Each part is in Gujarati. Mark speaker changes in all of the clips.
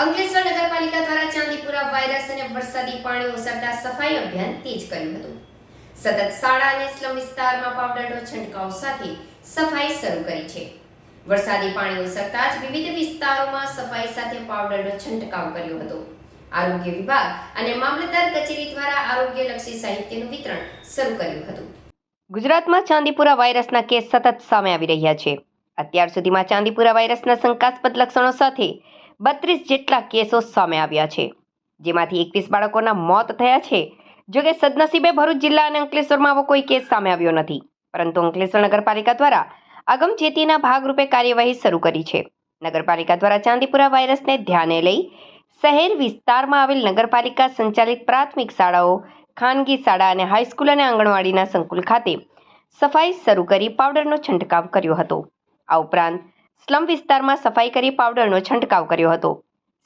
Speaker 1: અંકલેશ્વર નગરપાલિકા દ્વારા ચાંદીપુરા વાયરસ અને વરસાદી પાણી ઓસરતા સફાઈ અભિયાન તેજ કર્યું હતું. સતત શાળા અને સ્લમ વિસ્તારમાં પાવડરનો છંટકાવ સાથે સફાઈ શરૂ કરી છે. વરસાદી પાણી ઓસરતા જ વિવિધ વિસ્તારોમાં સફાઈ સાથે પાવડરનો છંટકાવ કર્યો હતો. આરોગ્ય વિભાગ અને મામલતદાર કચેરી દ્વારા આરોગ્યલક્ષી સાહિત્યનું વિતરણ શરૂ કર્યું હતું. ગુજરાતમાં ચાંદીપુરા વાયરસના કેસ સતત સામે આવી રહ્યા છે. અત્યાર સુધીમાં ચાંદીપુરા વાયરસના શંકાસ્પદ લક્ષણો સાથે બત્રીસ જેટલા કેસો સામે આવ્યા છે. જેમાંથી એકવીસ બાળકોના મોત થયા છે. જોકે સદનસીબે ભરૂચ જિલ્લા અને અંકલેશ્વરમાં આવો કોઈ કેસ સામે આવ્યો નથી. પરંતુ અંકલેશ્વર નગરપાલિકા દ્વારા અગમચેતીના ભાગરૂપે કાર્યવાહી શરૂ કરી છે. નગરપાલિકા દ્વારા ચાંદીપુરા વાયરસને ધ્યાને લઈ શહેર વિસ્તારમાં આવેલ નગરપાલિકા સંચાલિત પ્રાથમિક શાળાઓ, ખાનગી શાળા અને હાઈસ્કૂલ અને આંગણવાડીના સંકુલ ખાતે સફાઈ શરૂ કરી પાવડરનો છંટકાવ કર્યો હતો. આ ઉપરાંત સ્લમ વિસ્તારમાં સફાઈ કરી પાવડરનો છંટકાવ કર્યો હતો.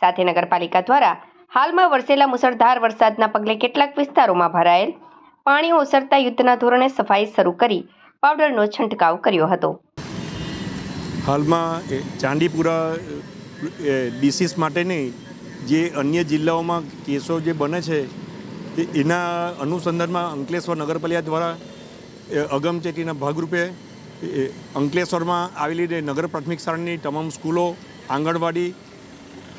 Speaker 1: સાથે નગરપાલિકા દ્વારા હાલમાં વરસેલા મુસળધાર વરસાદના પગલે કેટલાક વિસ્તારોમાં ભરાયેલ પાણી ઓસરતા યુદ્ધના ધોરણે સફાઈ શરૂ કરી પાવડરનો છંટકાવ કર્યો હતો.
Speaker 2: હાલમાં ચાંદીપુરા ડિસીસ માટેની જે અન્ય જિલ્લાઓમાં કેસો જે બને છે એના અનુસંધાનમાં અંકલેશ્વર નગરપાલિકા દ્વારા અગમચેતીના ભાગરૂપે અંકલેશ્વરમાં આવેલી નગર પ્રાથમિક શાળાની તમામ સ્કૂલો, આંગણવાડી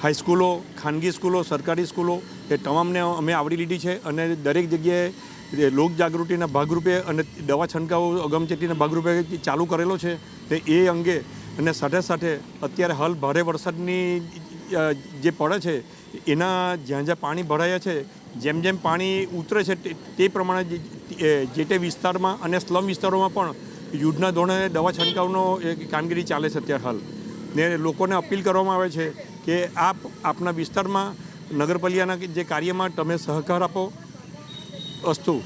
Speaker 2: હાઈસ્કૂલો ખાનગી સ્કૂલો, સરકારી સ્કૂલો, એ તમામને અમે આવરી લીધી છે અને દરેક જગ્યાએ લોક જાગૃતિના ભાગરૂપે અને દવા છંટકાવ અગમચેતીના ભાગરૂપે ચાલુ કરેલો છે તે એ અંગે અને સાથે સાથે અત્યારે હાલ ભારે વરસાદની જે પડે છે એના જ્યાં જ્યાં પાણી ભરાયા છે, જેમ જેમ પાણી ઉતરે છે તે- પ્રમાણે જે તે વિસ્તારમાં અને સ્લમ વિસ્તારોમાં પણ યુદ્ધના ધોરણે દવા છંટકાવનો એક કામગીરી ચાલે છે અત્યારે હાલ. ને લોકોને અપીલ કરવામાં આવે છે કે આપ આપના વિસ્તારમાં નગરપાલિકાના જે કાર્યમાં તમે સહકાર આપો અસ્તુ.